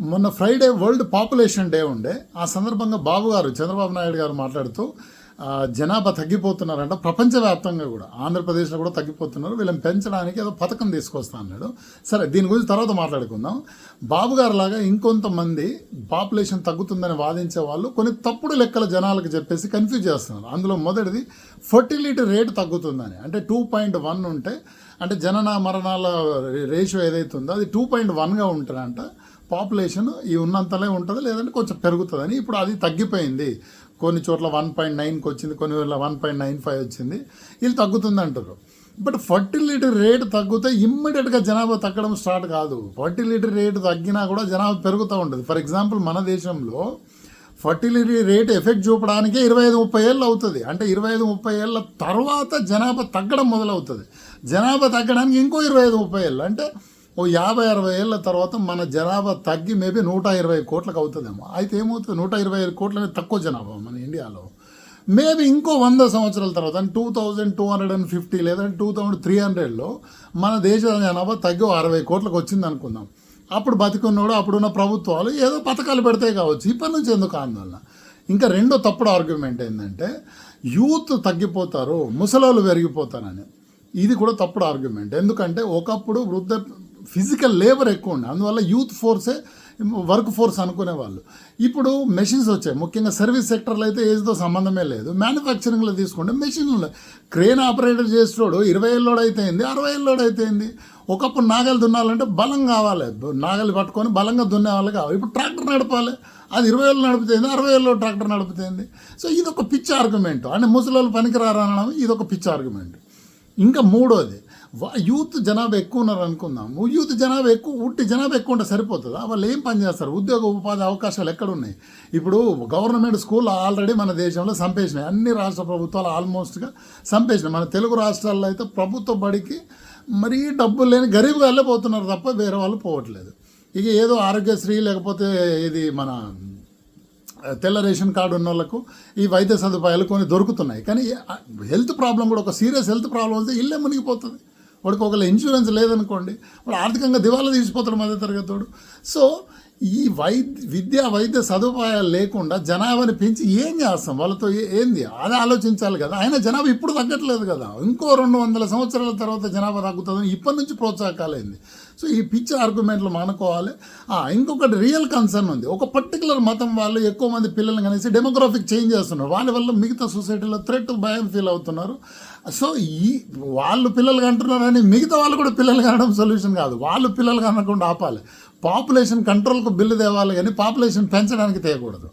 మొన్న Friday world population day ఉండే. ఆ సందర్భంగా బాబు గారు చంద్రబాబు నాయుడు గారు మాట్లాడుతూ జనాభా తగ్గిపోతున్నారంట ప్రపంచవ్యాప్తంగా కూడా. ఆంధ్రప్రదేశ్లో కూడా తగ్గిపోతున్నారు వీళ్ళని పెంచడానికి ఏదో పథకం తీసుకొస్తా అన్నాడు. సరే దీని గురించి తర్వాత మాట్లాడుకుందాం. బాబు గారు లాగా ఇంకొంతమంది పాపులేషన్ తగ్గుతుందని వాదించే వాళ్ళు కొన్ని తప్పుడు లెక్కల జనాలకు చెప్పేసి కన్ఫ్యూజ్ చేస్తున్నారు. అందులో మొదటిది ఫర్టిలిటీ రేట్ తగ్గుతుందని. అంటే టూ పాయింట్ వన్ ఉంటే అంటే జనన మరణాల రేషియో ఏదైతే ఉందో అది టూ పాయింట్ వన్గా ఉంటుందంట. పాపులేషన్ ఈ ఉన్నంతలే ఉంటుంది లేదంటే కొంచెం పెరుగుతుందని ఇప్పుడు అది తగ్గిపోయింది. కొన్ని చోట్ల వన్ పాయింట్ నైన్కి వచ్చింది కొన్ని చోట్ల వన్ పాయింట్ నైన్ ఫైవ్ వచ్చింది. వీళ్ళు తగ్గుతుంది అంటారు. బట్ ఫర్టిలిటీ రేట్ తగ్గితే ఇమ్మీడియట్గా జనాభా తగ్గడం స్టార్ట్ కాదు. ఫర్టిలిటీ రేట్ తగ్గినా కూడా జనాభా పెరుగుతూ ఉంటుంది. ఫర్ ఎగ్జాంపుల్ మన దేశంలో ఫర్టిలిటీ రేట్ ఎఫెక్ట్ చూపడానికే ఇరవై ఐదు ముప్పై ఏళ్ళు అవుతుంది. అంటే ఇరవై ఐదు ముప్పై ఏళ్ళ తర్వాత జనాభా తగ్గడం మొదలవుతుంది. జనాభా తగ్గడానికి ఇంకో ఇరవై ఐదు ముప్పై ఏళ్ళు. అంటే ఓ యాభై అరవై ఏళ్ళ తర్వాత మన జనాభా తగ్గి మేబీ నూట ఇరవై కోట్లకు అవుతుందేమో. అయితే ఏమవుతుంది? నూట ఇరవై ఐదు కోట్ల తక్కువ జనాభా మన ఇండియాలో. మేబీ ఇంకో వంద సంవత్సరాల తర్వాత అంటే two thousand two hundred and fifty లేదంటే టూ థౌజండ్ త్రీ హండ్రెడ్లో మన దేశ జనాభా తగ్గి అరవై కోట్లకు వచ్చింది అనుకుందాం. అప్పుడు బతికున్నాడు అప్పుడున్న ప్రభుత్వాలు ఏదో పథకాలు పెడితే కావచ్చు. ఇప్పటి నుంచి ఎందుకు ఆందోళన? ఇంకా రెండో తప్పుడు ఆర్గ్యుమెంట్ ఏంటంటే యూత్ తగ్గిపోతారు ముసలోళ్ళు పెరిగిపోతారని. ఇది కూడా తప్పుడు ఆర్గ్యుమెంట్. ఎందుకంటే ఒకప్పుడు వృద్ధ ఫిజికల్ లేబర్ ఎక్కువ ఉండే. అందువల్ల యూత్ ఫోర్సే వర్క్ ఫోర్స్ అనుకునేవాళ్ళు. ఇప్పుడు మెషిన్స్ వచ్చాయి. ముఖ్యంగా సర్వీస్ సెక్టర్లో అయితే ఏజ్తో సంబంధమే లేదు. మ్యానుఫ్యాక్చరింగ్లో తీసుకుంటే మెషిన్లు క్రేన్ ఆపరేటర్ చేసేటోడు ఇరవై ఏళ్ళోడు అయితేంది అరవై ఏళ్ళోడు అయితేంది ఒకప్పుడు నాగలు దున్నాలంటే బలం కావాలి. నాగలి పట్టుకొని బలంగా దున్నే వాళ్ళు కావాలి. ఇప్పుడు ట్రాక్టర్ నడపాలి. అది ఇరవై ఏళ్ళు నడుపుతుంది అరవై ఏళ్ళు ట్రాక్టర్ నడుపుతుంది సో ఇది ఒక పిచ్చి ఆర్గ్యుమెంట్. అంటే ముసలి పనికిరారు అనడం ఇది ఒక పిచ్చి ఆర్గ్యుమెంట్. ఇంకా మూడోది యూత్ జనాభా ఎక్కువ ఉన్నారు అనుకుందాము యూత్ జనాభా ఎక్కువ ఉట్టి జనాభా ఎక్కువ ఉంటే సరిపోతుందా? వాళ్ళు ఏం పని చేస్తారు? ఉద్యోగ ఉపాధి అవకాశాలు ఎక్కడున్నాయి? ఇప్పుడు గవర్నమెంట్ స్కూల్ ఆల్రెడీ మన దేశంలో సంపేసినాయి. అన్ని రాష్ట్ర ప్రభుత్వాలు ఆల్మోస్ట్గా సంపేసినాయి. మన తెలుగు రాష్ట్రాల్లో అయితే ప్రభుత్వ బడికి మరీ డబ్బులు లేని గరీబ్ వెళ్ళిపోతున్నారు తప్ప వేరే వాళ్ళు పోవట్లేదు. ఇక ఏదో ఆరోగ్యశ్రీ లేకపోతే ఇది మన తెల్ల రేషన్ కార్డు ఉన్న వాళ్ళకు ఈ వైద్య సదుపాయాలు కొన్ని దొరుకుతున్నాయి. కానీ హెల్త్ ప్రాబ్లం కూడా ఒక సీరియస్ హెల్త్ ప్రాబ్లం వస్తే ఇల్లే మునిగిపోతుంది. వాడికి ఒకవేళ ఇన్సూరెన్స్ లేదనుకోండి వాడు ఆర్థికంగా దివాలా తీసిపోతాడు మధ్య తరగతోడు సో ఈ వైద్య విద్యా వైద్య సదుపాయాలు లేకుండా జనాభాని పెంచి ఏం చేస్తాం? వాళ్ళతో ఏంది? అది ఆలోచించాలి కదా. ఆయన జనాభా ఇప్పుడు తగ్గట్లేదు కదా. ఇంకో రెండు వందల సంవత్సరాల తర్వాత జనాభా తగ్గుతుందని ఇప్పటి నుంచి ప్రోత్సాహకాలైంది. సో ఈ పిచ్చి ఆర్గ్యుమెంట్లు మానుకోవాలి. ఇంకొకటి రియల్ కన్సర్న్ ఉంది. ఒక పర్టికులర్ మతం వాళ్ళు ఎక్కువ మంది పిల్లల్ని కనేసి డెమోగ్రాఫిక్ చేంజ్ చేస్తున్నారు. వాళ్ళ వల్ల మిగతా సొసైటీలో థ్రెట్ భయం ఫీల్ అవుతున్నారు. సో ఈ వాళ్ళు పిల్లలు కంటున్నారని మిగతా వాళ్ళు కూడా పిల్లలు కనడం సొల్యూషన్ కాదు. వాళ్ళు పిల్లలు కనకుండా ఆపాలి. పాపులేషన్ కంట్రోల్కు బిల్లు తేవాలి కానీ పాపులేషన్ పెంచడానికి తేయకూడదు.